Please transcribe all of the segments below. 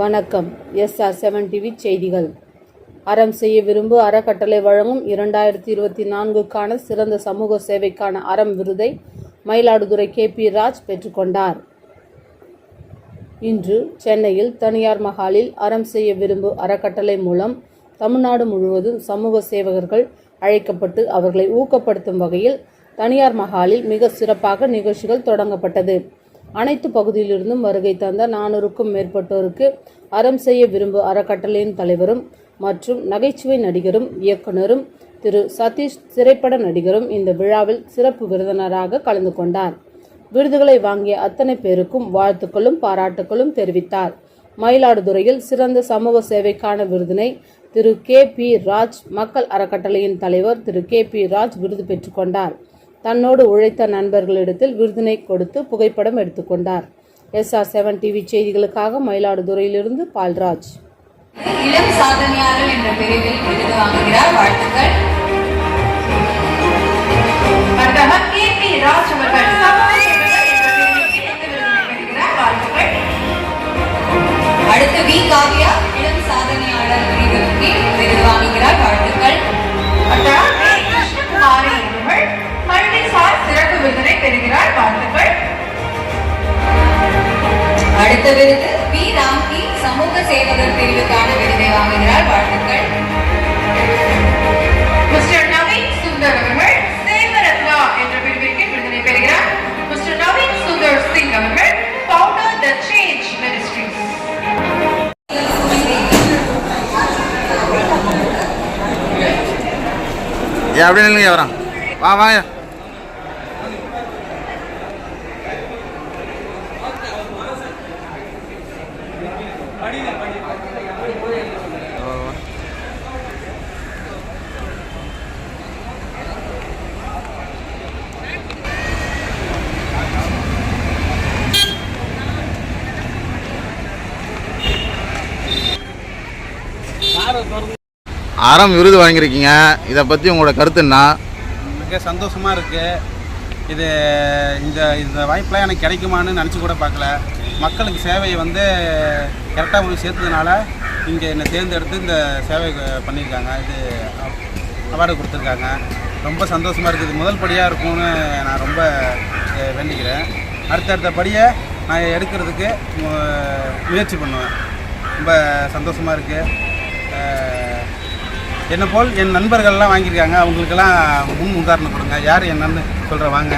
வணக்கம். SR seven TV செய்திகள். அறம் செய்ய விரும்பு அறக்கட்டளை வழங்கும் இரண்டாயிரத்தி இருபத்தி நான்குக்கான சிறந்த சமூக சேவைக்கான அறம் விருதை மயிலாடுதுறை கே பி ராஜ் பெற்றுக்கொண்டார் இன்று சென்னையில் தனியார் மஹாலில் அறம் செய்ய விரும்பு அறக்கட்டளை மூலம் தமிழ்நாடு முழுவதும் சமூக சேவகர்கள் அழைக்கப்பட்டு அவர்களை ஊக்கப்படுத்தும் வகையில் தனியார் மஹாலில் மிக சிறப்பாக நிகழ்ச்சிகள் தொடங்கப்பட்டது. அனைத்து பகுதியிலிருந்தும் வருகை தந்த நானூறுக்கும் மேற்பட்டோருக்கு அறம் செய்ய விரும்பு அறக்கட்டளையின் தலைவரும் மற்றும் நகைச்சுவை நடிகரும் இயக்குனரும் திரு சதீஷ் திரைப்பட நடிகரும் இந்த விழாவில் சிறப்பு விருந்தினராக கலந்து கொண்டார். விருதுகளை வாங்கிய அத்தனை பேருக்கும் வாழ்த்துக்களும் பாராட்டுகளும் தெரிவித்தார். மயிலாடுதுறையில் சிறந்த சமூக சேவைக்கான விருதினை திரு கே பி ராஜ் மக்கள் அறக்கட்டளையின் தலைவர் திரு கே பி ராஜ் விருது பெற்றுக்கொண்டார் தன்னோடு உழைத்த நண்பர்களிடத்தில் விருதினை கொடுத்து புகைப்படம் எடுத்துக்கொண்டார் எஸ்ஆர் செவன் டிவி செய்திகளுக்காக மயிலாடுதுறையிலிருந்து பால்ராஜ். இளம் சாதனையாளர் என்ற பிரிவில் விருது வாங்குகிறார். வாழ்த்துக்கள். ராஜ் அவர்கள். அடுத்த விருது பி ராம்கி சமூக சேவகர் பிரிவுக்கான விருதை வாங்குகிறார் வாழ்த்துக்கள் மிஸ்டர் நவீன் சுந்தர் அவர்கள் சேவரத்னா என்ற பிரிவிற்கு விருதினை பெறுகிறார் மிஸ்டர் நவீன் சுந்தர் சிங் அவர்கள் ஃபவுண்டர் த சேஞ்ச் மினிஸ்ட்ரிஸ் ஏன் அப்படியே நில்லுங்க வரான் வா வாங்க அறம் விருது வாங்கியிருக்கீங்க. இதை பற்றி உங்களோட கருத்து என்ன? மிக சந்தோஷமாக இருக்குது இது இந்த இந்த வாய்ப்பெலாம் எனக்கு கிடைக்குமான்னு நினச்சி கூட பார்க்கல. மக்களுக்கு சேவையை வந்து கரெக்டாக போய் சேர்த்ததுனால இங்கே என்னை தேர்ந்தெடுத்து இந்த சேவை பண்ணியிருக்காங்க. இது அவார்டு கொடுத்துருக்காங்க. ரொம்ப சந்தோஷமாக இருக்குது முதல் படியாக இருக்கும்னு நான் ரொம்ப வேண்டிக்கிறேன். அடுத்தடுத்த படியை நான் எடுக்கிறதுக்கு மு- முயற்சி பண்ணுவேன். ரொம்ப சந்தோஷமாக இருக்குது என்னை போல் என் நண்பர்கள்லாம் வாங்கியிருக்காங்க. அவங்களுக்கெல்லாம் முன் உதாரணம் கொடுங்க. யார் என்னன்னு சொல்கிற வாங்க.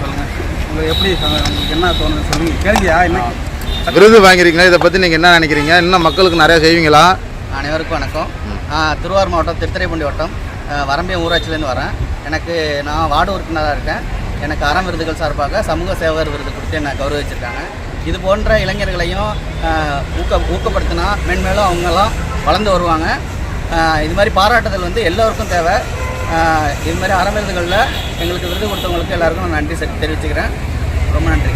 சொல்லுங்கள் உங்களுக்கு எப்படி உங்களுக்கு என்ன தோணுது சொல்லுங்கள் கேள்வியா என்ன? விருது வாங்கியிருக்கீங்க இதை பற்றி நீங்கள் என்ன நினைக்கிறீங்க? இன்னும் மக்களுக்கு நிறையா செய்வீங்களா? அனைவருக்கும் வணக்கம். திருவாரூர் மாவட்டம் திருத்துறைப்பூண்டி வட்டம். வரம்பியம் ஊராட்சியிலேருந்து வரேன். எனக்கு நான் வார்டு உறுப்பினராக இருக்கேன். எனக்கு அறம் விருதுகள் சார்பாக சமூக சேவகர் விருது கொடுத்து என்னை கௌரவிச்சிருக்காங்க. இது போன்ற இளைஞர்களையும் ஊக்க ஊக்கப்படுத்தினா மென்மேலும் அவங்கெல்லாம் வளர்ந்து வருவாங்க. இது மாதிரி பாராட்டுதல் வந்து எல்லோருக்கும் தேவை. இது மாதிரி அறம் விருதுகளில் எங்களுக்கு விருது கொடுத்தவங்களுக்கு எல்லாருக்கும் நான் நன்றி செ- தெரிவிச்சுக்கிறேன். ரொம்ப நன்றி.